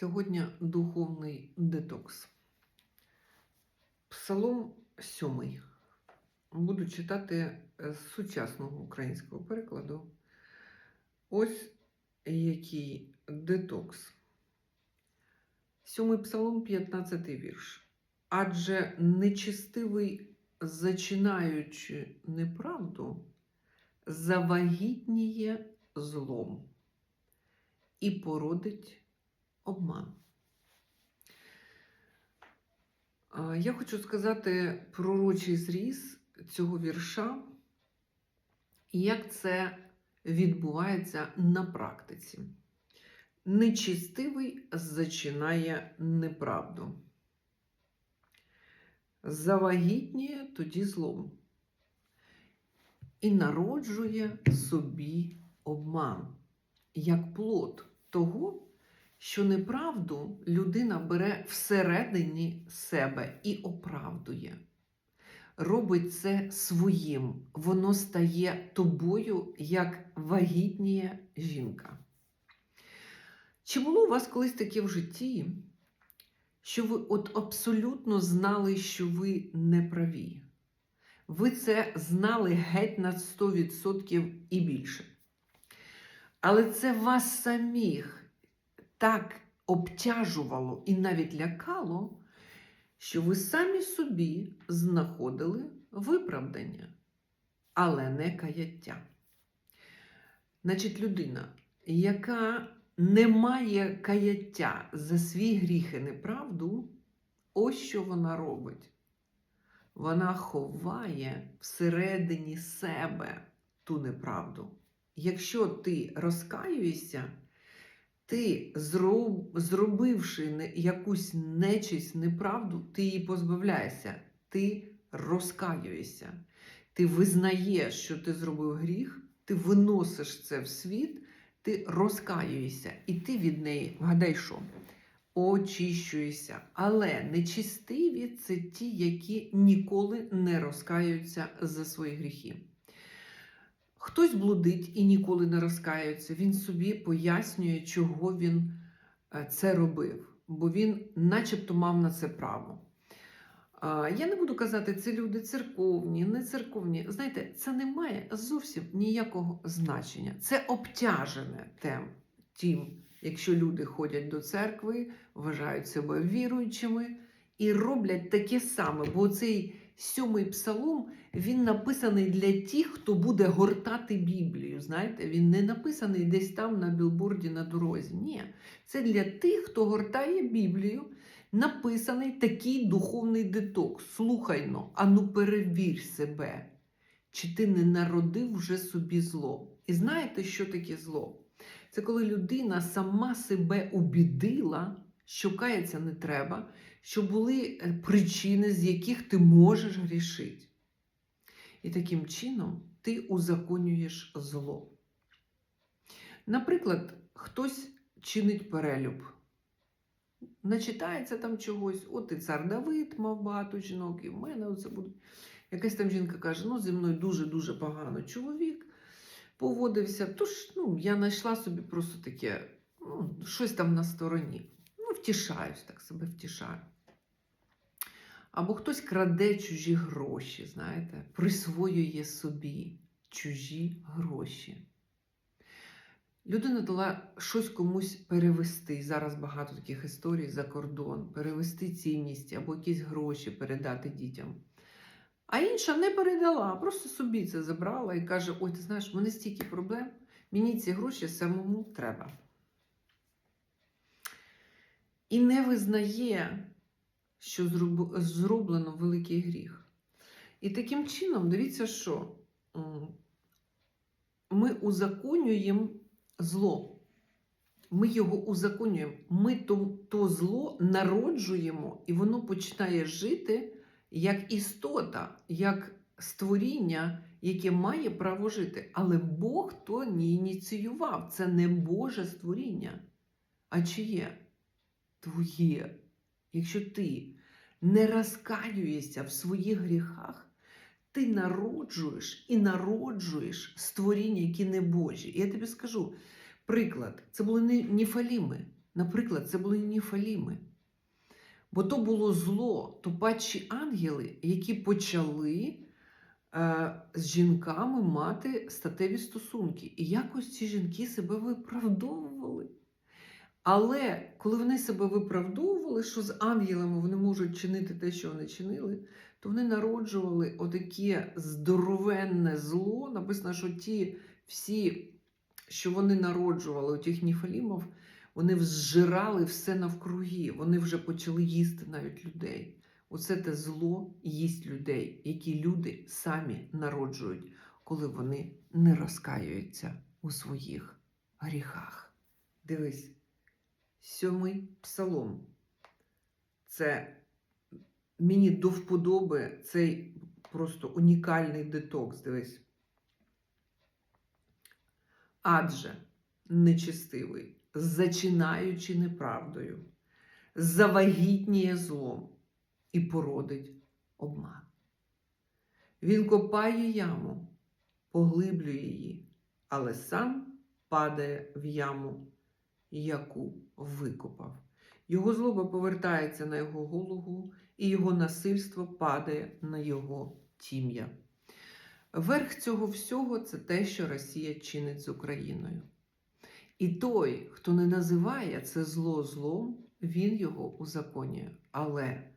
Сьогодні духовний детокс. Псалом сьомий. Буду читати з сучасного українського перекладу. Ось який детокс. Сьомий псалом, 15 вірш. Адже нечистивий, зачинаючи неправду, завагітніє злом і породить обман. Я хочу сказати пророчий зріз цього вірша, і як це відбувається на практиці. Нечистивий зачинає неправду. Завагітніє тоді злом і народжує собі обман як плод того, що неправду людина бере всередині себе і оправдує. Робить це своїм, воно стає тобою, як вагітніє жінка. Чи було у вас колись таке в житті, що ви от абсолютно знали, що ви не праві? Ви це знали геть на 100% і більше. Але це вас самих так обтяжувало і навіть лякало, що ви самі собі знаходили виправдання, але не каяття. Значить, людина, яка не має каяття за свій гріх і неправду, ось що вона робить. Вона ховає всередині себе ту неправду. Якщо ти розкаюєшся, ти, зробивши якусь нечисть, неправду, ти її позбавляєшся, ти розкаюєшся, ти визнаєш, що ти зробив гріх, ти виносиш це в світ, ти розкаюєшся, і ти від неї, вгадай, що? Очищуєшся. Але нечистиві це ті, які ніколи не розкаюються за свої гріхи. Хтось блудить і ніколи не розкаюється, він собі пояснює, чого він це робив, бо він начебто мав на це право. Я не буду казати, це люди церковні, не церковні. Знаєте, це не має зовсім ніякого значення. Це обтяжене тем, тим, якщо люди ходять до церкви, вважають себе віруючими і роблять таке саме, бо цей сьомий псалом він написаний для тих, хто буде гортати Біблію. Знаєте, він не написаний десь там на білборді на дорозі. Ні, це для тих, хто гортає Біблію. Написаний такий духовний детокс. Слухай но, ану перевір себе, чи ти не народив вже собі зло. І знаєте, що таке зло? Це коли людина сама себе обідила, що кається не треба, що були е, причини, з яких ти можеш грішити. І таким чином ти узаконюєш зло. Наприклад, хтось чинить перелюб. Начитається там чогось, от і цар Давид мав багато жінок, і в мене оце буде. Якась там жінка каже: ну, зі мною дуже-дуже погано чоловік поводився. Тож ну, я знайшла собі просто таке, ну, щось там на стороні. Втішаюсь, так себе втішаю. Або хтось краде чужі гроші, знаєте, присвоює собі чужі гроші. Людина дала щось комусь перевести. Зараз багато таких історій за кордон, перевести цінність або якісь гроші передати дітям. А інша не передала, просто собі це забрала і каже: Ой, ти знаєш, в мене стільки проблем, мені ці гроші самому треба. І не визнає, що зроблено великий гріх. І таким чином, дивіться, що ми узаконюємо зло. Ми його узаконюємо. Ми то, то зло народжуємо, і воно починає жити як істота, як створіння, яке має право жити. Але Бог то не ініціював. Це не Боже створіння. А чиє? Твоє. Якщо ти не розкаюєшся в своїх гріхах, ти народжуєш і народжуєш створіння, які не Божі. І я тобі скажу приклад: це були не Ніфаліми, Наприклад, це були ніфаліми. Бо то було зло, то падші ангели, які почали е, з жінками мати статеві стосунки. І якось ці жінки себе виправдовували. Але коли вони себе виправдовували, що з ангелами вони можуть чинити те, що вони чинили, то вони народжували отаке здоровенне зло. Написано, що ті всі, що вони народжували, у тих ніфалімів, вони зжирали все навкруги. Вони вже почали їсти навіть людей. Оце те зло їсть людей, які люди самі народжують, коли вони не розкаюються у своїх гріхах. Дивись, сьомий псалом. Це мені до вподоби цей просто унікальний детокс. Дивись. Адже нечестивий, зачинаючи неправдою, завагітніє злом і породить обман. Він копає яму, поглиблює її, але сам падає в яму, яку викопав. Його злоба повертається на його голову, і його насильство падає на його тім'я. Верх цього всього це те, що Росія чинить з Україною. І той, хто не називає це зло злом, він його узаконює. Але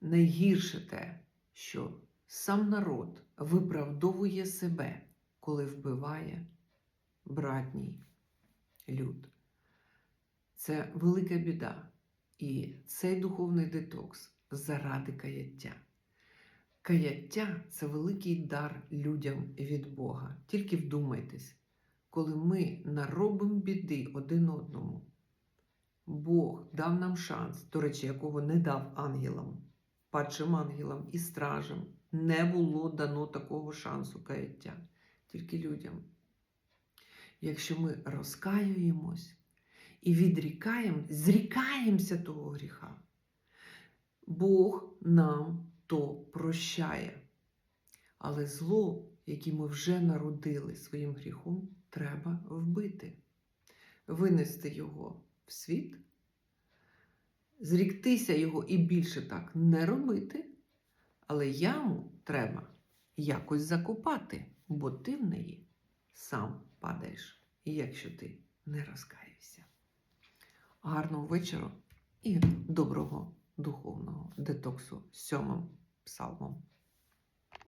найгірше те, що сам народ виправдовує себе, коли вбиває братній люд. Це велика біда. І цей духовний детокс заради каяття. Каяття це великий дар людям від Бога. Тільки вдумайтесь, коли ми наробимо біди один одному, Бог дав нам шанс, до речі, якого не дав ангелам, падшим ангелам і стражам. Не було дано такого шансу каяття, тільки людям. Якщо ми розкаюємось і відрікаємо, зрікаємося того гріха, Бог нам то прощає. Але зло, яке ми вже народили своїм гріхом, треба вбити, винести його в світ, зріктися його і більше так не робити, але яму треба якось закопати, бо ти в неї сам падаєш, якщо ти не розкаєшся. Гарного вечора і доброго духовного детоксу сьомим псалмом.